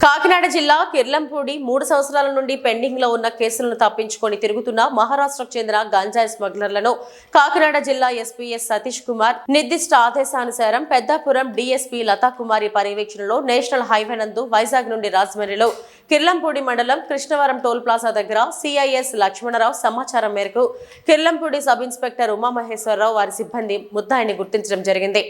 కాకినాడ జిల్లా కిర్లంపూడి మూడు సంవత్సరాల నుండి పెండింగ్లో ఉన్న కేసులను తప్పించుకొని తిరుగుతున్న మహారాష్ట్రకు చెందిన గంజాయి స్మగ్లర్లను కాకినాడ జిల్లా ఎస్పీఎస్ సతీష్ కుమార్ నిర్దిష్ట ఆదేశానుసారం పెద్దాపురం డీఎస్పీ లతా కుమారి పర్యవేక్షణలో నేషనల్ హైవే నందు వైజాగ్ నుండి రాజమండ్రిలో కిర్లంపూడి మండలం కృష్ణవరం టోల్ ప్లాజా దగ్గర సిఐఎస్ లక్ష్మణరావు సమాచారం మేరకు కిర్లంపూడి సబ్ ఇన్స్పెక్టర్ ఉమామహేశ్వరరావు వారి సిబ్బంది ముద్దాయిని గుర్తించడం జరిగింది.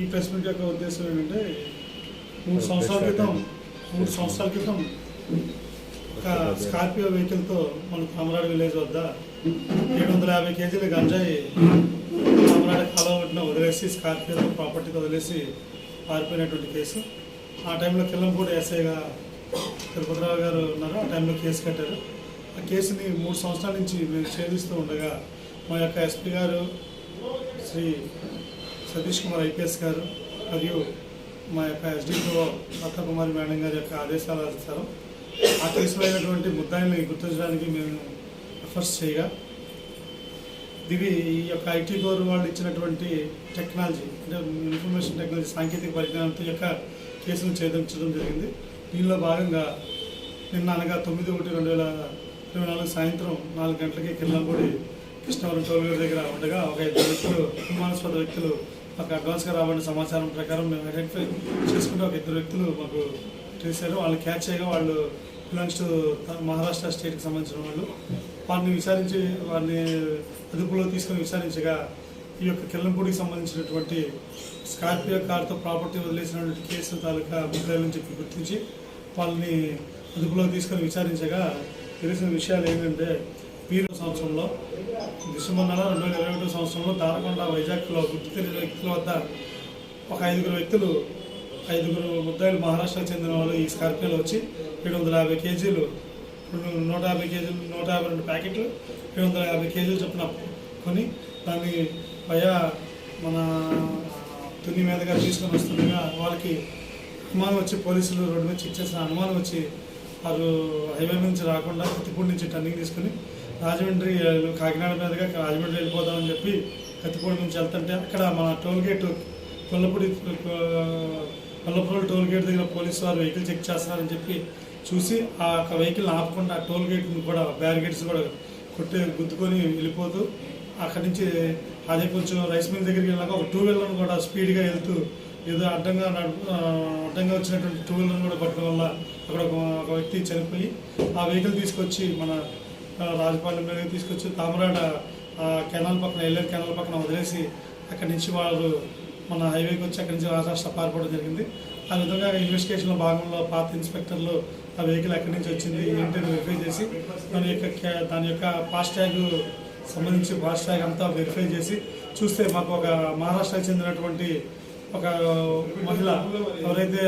ఈ ప్రెస్ మీట్ యొక్క ఉద్దేశం ఏంటంటే మూడు సంవత్సరాల క్రితం మూడు సంవత్సరాల క్రితం ఒక స్కార్పియో వెహికల్తో మన తమరాడు విలేజ్ వద్ద ఏడు వందల యాభై కేజీల గంజాయి తమరాడు కాలువ ఒడ్డున వదిలేసి స్కార్పియోతో ప్రాపర్టీతో వదిలేసి పారిపోయినటువంటి కేసు. ఆ టైంలో కిల్లంపూడి ఎస్ఐగా తిరుపతిరావు గారు ఉన్నారు. ఆ టైంలో కేసు కట్టారు. ఆ కేసుని మూడు సంవత్సరాల నుంచి మేము ఛేదిస్తూ ఉండగా మా యొక్క ఎస్పీ గారు శ్రీ సతీష్ కుమార్ ఐపీఎస్ గారు మరియు మా యొక్క ఎస్డిపిఓ లతా కుమారి మేడం గారి యొక్క ఆదేశాల అనుసారం ఆ కేసులో అయినటువంటి ముద్దాయిని గుర్తించడానికి మేము ఎఫర్ట్స్ చేయగా ఇది ఈ యొక్క ఐటీ గోర్ వాళ్ళు ఇచ్చినటువంటి టెక్నాలజీ అంటే ఇన్ఫర్మేషన్ టెక్నాలజీ సాంకేతిక పరిజ్ఞానంతో యొక్క కేసును ఛేదించడం జరిగింది. దీనిలో భాగంగా నిన్న అనగా తొమ్మిది ఒకటి రెండు వేల ఇరవై నాలుగు సాయంత్రం నాలుగు గంటలకి కిల్లంపూడి కృష్ణవరం టోల్ గేట్ దగ్గర ఉండగా ఒక ఇద్దరు వ్యక్తులు అనుమానాస్పద వ్యక్తులు మాకు అడ్వాన్స్గా రావడం సమాచారం ప్రకారం మేము ఐడెంటిఫై చేసుకుంటే ఒక ఇద్దరు వ్యక్తులు మాకు చేశారు వాళ్ళు క్యాచ్ చేయగా వాళ్ళు బిలాంగ్స్ టు మహారాష్ట్ర స్టేట్కి సంబంధించిన వాళ్ళు. వారిని విచారించి వారిని అదుపులో తీసుకొని విచారించగా ఈ యొక్క కిల్లంపూడికి సంబంధించినటువంటి స్కార్పియో కార్తో ప్రాపర్టీ వదిలేసినటువంటి కేసు తాలూకా ముద్దాయిలని చెప్పి గుర్తించి వాళ్ళని అదుపులో తీసుకొని విచారించగా తెలిసిన విషయాలు ఏంటంటే పీరు సంవత్సరంలో డిసెంబర్ నెల రెండు వేల ఇరవై ఒకటో సంవత్సరంలో దారకొండ వైజాగ్లో గుర్తు తెలియని వ్యక్తుల వద్ద ఒక ఐదుగురు వ్యక్తులు ఐదుగురు ముద్దాయిలు మహారాష్ట్రకు చెందిన వాళ్ళు ఈ స్కార్పియోలో వచ్చి ఏడు వందల యాభై కేజీలు రెండు నూట యాభై కేజీలు నూట యాభై రెండు ప్యాకెట్లు ఏడు వందల యాభై కేజీలు చొప్పున కొని దాన్ని భయా మన తుని మీదుగా తీసుకొని వస్తుండగా వాళ్ళకి అనుమానం వచ్చి పోలీసులు రోడ్డు మీద చెక్ చేసిన అనుమానం వచ్చి వారు హైవే నుంచి రాకుండా కత్తిపూడి నుంచి టర్నింగ్ తీసుకుని రాజమండ్రి కాకినాడ మీదుగా రాజమండ్రి వెళ్ళిపోదామని చెప్పి కత్తిపూడి నుంచి వెళ్తుంటే అక్కడ మన toll gate Kollapudi Kollapudi toll gate దగ్గర పోలీసు వారు వెహికల్ చెక్ చేస్తున్నారని చెప్పి చూసి ఆ యొక్క వెహికల్ ఆపకుండా ఆ టోల్ గేట్ని కూడా బ్యారిగేట్స్ కూడా కొట్టి గుద్దుకొని వెళ్ళిపోతూ అక్కడి నుంచి అదే కొంచెం రైస్ మిల్ దగ్గరికి వెళ్ళాక ఒక టూ వీలర్ను కూడా స్పీడ్గా వెళ్తూ ఏదో అడ్డంగా నడుపు అడ్డంగా వచ్చినటువంటి టూ వీలర్ కూడా పట్టడం వల్ల అక్కడ ఒక ఒక వ్యక్తి చనిపోయి ఆ వెహికల్ తీసుకొచ్చి మన రాజపాలెంలో రాజపాలెం మీద తీసుకొచ్చి తామరాడ కెనాల్ పక్కన ఎల్లేరు కెనాల్ పక్కన వదిలేసి అక్కడి నుంచి వాళ్ళు మన హైవేకి వచ్చి అక్కడి నుంచి రాష్ట్ర పారిపోవడం జరిగింది. ఆ విధంగా ఇన్వెస్టిగేషన్లో భాగంలో పాత ఇన్స్పెక్టర్లు ఆ వెహికల్ అక్కడి నుంచి వచ్చింది ఏంటని వెరిఫై చేసి దాని యొక్క క్యా- దాని యొక్క ఫాస్ట్ ట్యాగ్ సంబంధించి ఫాస్ట్ ట్యాగ్ అంతా వెరిఫై చేసి చూస్తే మాకు ఒక మహారాష్ట్రకు చెందినటువంటి ఒక మహిళ ఎవరైతే